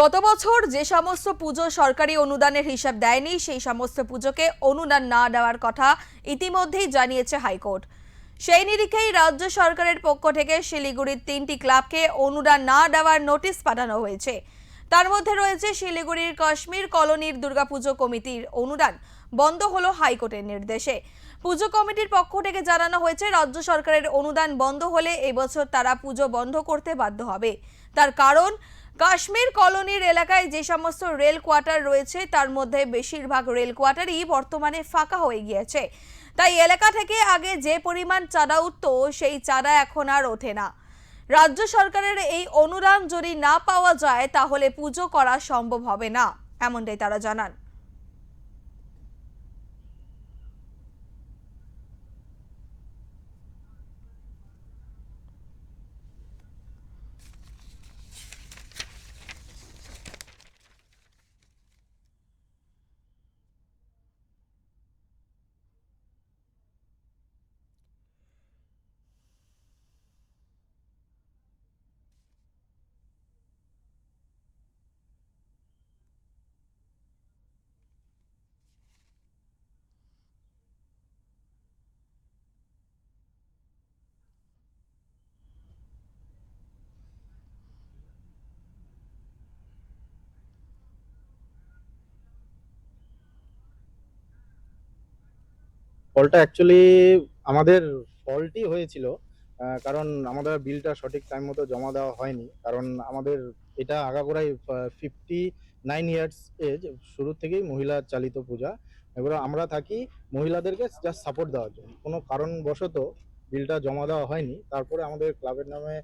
গত বছর যে সমস্ত পুজো সরকারি অনুদানের হিসাব দেয়নি, সেই সমস্ত পুজোকে অনুদান না দেওয়ার কথা ইতিমধ্যেই জানিয়েছে হাইকোর্ট। সেই নিরিখেই রাজ্য সরকারের পক্ষ থেকে শিলিগুড়ির তিনটি ক্লাবকে অনুদান না দেওয়ার নোটিশ পাঠানো হয়েছে। তার মধ্যে রয়েছে শিলিগুড়ির কাশ্মীর কলোনির দুর্গাপুজো কমিটির অনুদান। বন্ধ হলো হাইকোর্টের নির্দেশে। পুজো কমিটির পক্ষ থেকে জানানো হয়েছে, রাজ্য সরকারের অনুদান বন্ধ হলে এবছর তারা পুজো বন্ধ করতে বাধ্য হবে। তার কারণ, কাশ্মীর কলোনির এলাকায় যে সমস্ত রেল কোয়ার্টার রয়েছে, তার মধ্যে বেশিরভাগ রেল কোয়ার্টারই বর্তমানে ফাঁকা হয়ে গিয়েছে। তাই এলাকা থেকে আগে যে পরিমাণ চাঁদা উঠত, সেই চাঁদা এখন আর ওঠে না। রাজ্য সরকারের এই অনুদান যদি না পাওয়া যায়, তাহলে পুজো করা সম্ভব হবে না, এমনটাই তারা জানান। ফলটা অ্যাকচুয়ালি আমাদের ফলটি হয়েছিল কারণ আমাদের বিলটা সঠিক টাইম মতো জমা দেওয়া হয়নি। কারণ আমাদের এটা আগাগোড়াই ফিফটি নাইন ইয়ার্স এজ শুরু থেকেই মহিলা চালিত পূজা। এবার আমরা থাকি মহিলাদেরকে জাস্ট সাপোর্ট দেওয়ার জন্য। কোনো কারণবশত বিলটা জমা দেওয়া হয়নি। তারপরে আমাদের ক্লাবের নামে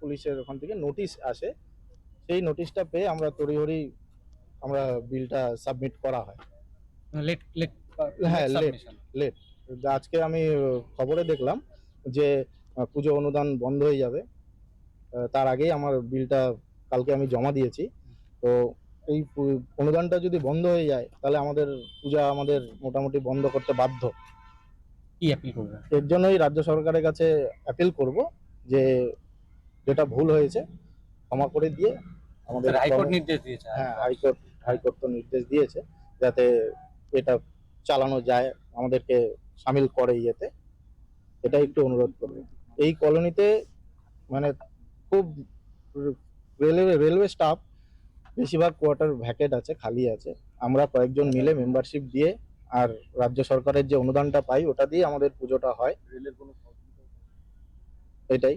পুলিশের ওখান থেকে নোটিশ আসে। সেই নোটিশটা পেয়ে আমরা তড়িঘড়ি আমরা বিলটা সাবমিট করা হয়। হ্যাঁ, late. লেট। আজকে আমি খবরে দেখলাম যে পুজো অনুদান বন্ধ হয়ে যাবে। তার আগেই আমার বিলটা কালকে আমি জমা দিয়েছি। তো এই অনুদানটা যদি বন্ধ হয়ে যায় তাহলে আমাদের পূজা আমাদের মোটামুটি বন্ধ করতে বাধ্য। কি অ্যাপিল করবেন এর জন্যই রাজ্য সরকারের কাছে অ্যাপিল করব যে যেটা ভুল হয়েছে ক্ষমা করে দিয়ে আমাদের হাইকোর্ট নির্দেশ দিয়েছে। হ্যাঁ হাইকোর্ট হাইকোর্ট তো নির্দেশ দিয়েছে যাতে এটা চালানো যায় আমাদেরকে সামিল করে ইয়েতে। এটা একটু অনুরোধ করবে। এই কলোনিতে মানে খুব রেলওয়ে রেলওয়ে স্টাফ বেশিরভাগ কোয়ার্টার ভ্যাকেট আছে খালি আছে। আমরা কয়েকজন মিলে মেম্বারশিপ দিয়ে আর রাজ্য সরকারের যে অনুদানটা পাই ওটা দিয়ে আমাদের পুজোটা হয়। এটাই।